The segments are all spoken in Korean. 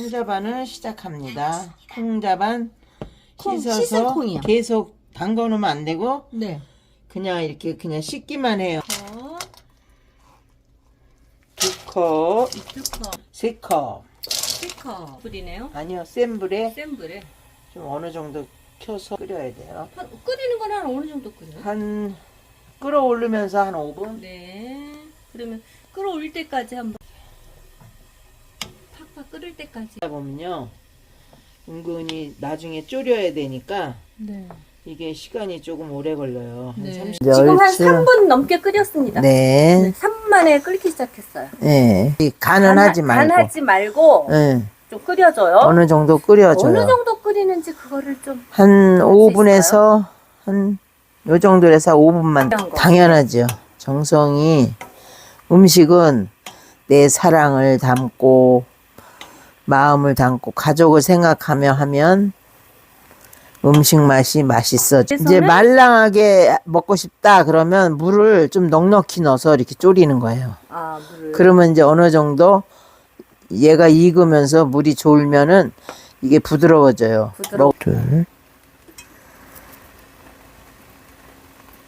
콩자반을 시작합니다. 콩자반 콩, 씻어서 콩이요. 계속 담궈 놓으면 안 되고 네. 그냥 이렇게 그냥 씻기만 해요. 어, 두 컵, 두컵, 세 컵. 세컵 불이네요. 아니요, 센 불에 센 불에. 좀 어느 정도 켜서 끓여야 돼요. 한, 끓이는 건 한 어느 정도 끓여요? 한 끓어오르면서 한 5분. 네. 그러면 끓어올 때까지 한번 팍팍 끓을 때까지. 하다 보면요. 은근히 나중에 졸여야 되니까 네. 이게 시간이 조금 오래 걸려요. 한 네. 30... 지금 한 3분 넘게 끓였습니다. 네. 네. 3분 만에 끓기 시작했어요. 네. 간은 하지 말고. 간하지 말고 네. 좀 끓여줘요. 어느 정도 끓여줘요. 어느 정도 끓이는지 그거를 좀 한 수 5분에서 한 요 정도 해서 5분만 당연한 거. 당연하죠. 정성이 음식은 내 사랑을 담고 마음을 담고 가족을 생각하며 하면 음식 맛이 맛있어. 이제 말랑하게 먹고 싶다 그러면 물을 좀 넉넉히 넣어서 이렇게 졸이는 거예요. 아, 물을 그러면 이제 어느 정도 얘가 익으면서 물이 졸면은 이게 부드러워져요. 부드러워. 먹- 둘,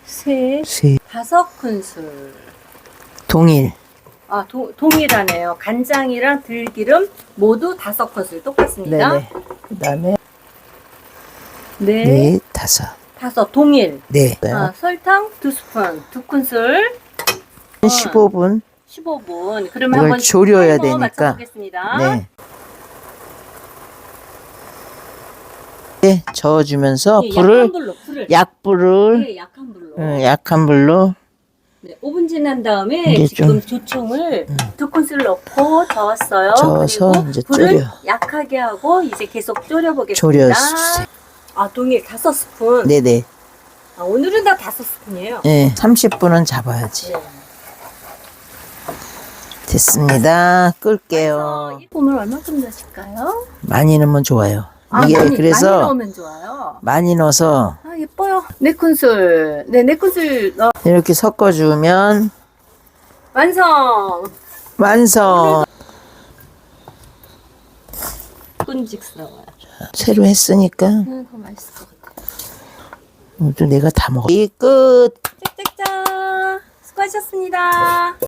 세, 셋, 다섯 큰술. 동일. 아, 도, 동일하네요. 간장이랑 들기름 모두 다섯 큰술 똑같습니다. 네네. 그 다음에 네. 네, 다섯. 다섯 동일. 네. 아, 설탕 두 스푼, 두 큰술, 15분. 15분. 그러면 이걸 한번 졸여야 되니까. 맞춰보겠습니다. 네. 네, 저어주면서 네, 불을 약한 불로, 불을. 약불을 네, 약한 불로. 응, 약한 불로 네, 5분 지난 다음에 이게 지금 좀- 조청을 두 큰술 넣고 저었어요. 저어서 그리고 이제 불을 졸여. 약하게 하고 이제 계속 졸여보겠습니다. 졸여주세요. 아, 동일 다섯 스푼. 네네. 아, 오늘은 다 다섯 스푼이에요. 네, 30분은 잡아야지. 네. 됐습니다. 끌게요. 이 봄을 얼마큼 넣으실까요? 많이 넣으면 좋아요. 아, 이게 많이, 많이 그래서 넣으면 좋아요. 많이 넣어서 아, 예뻐요. 네 큰술. 네, 네 큰술 넣어. 이렇게 섞어주면 완성! 완성. 끈직스러워요. 새로 했으니까 음, 더 맛있을 것 같아요. 또 내가 다 먹어. 이 끝. 짝짝짝! 수고하셨습니다.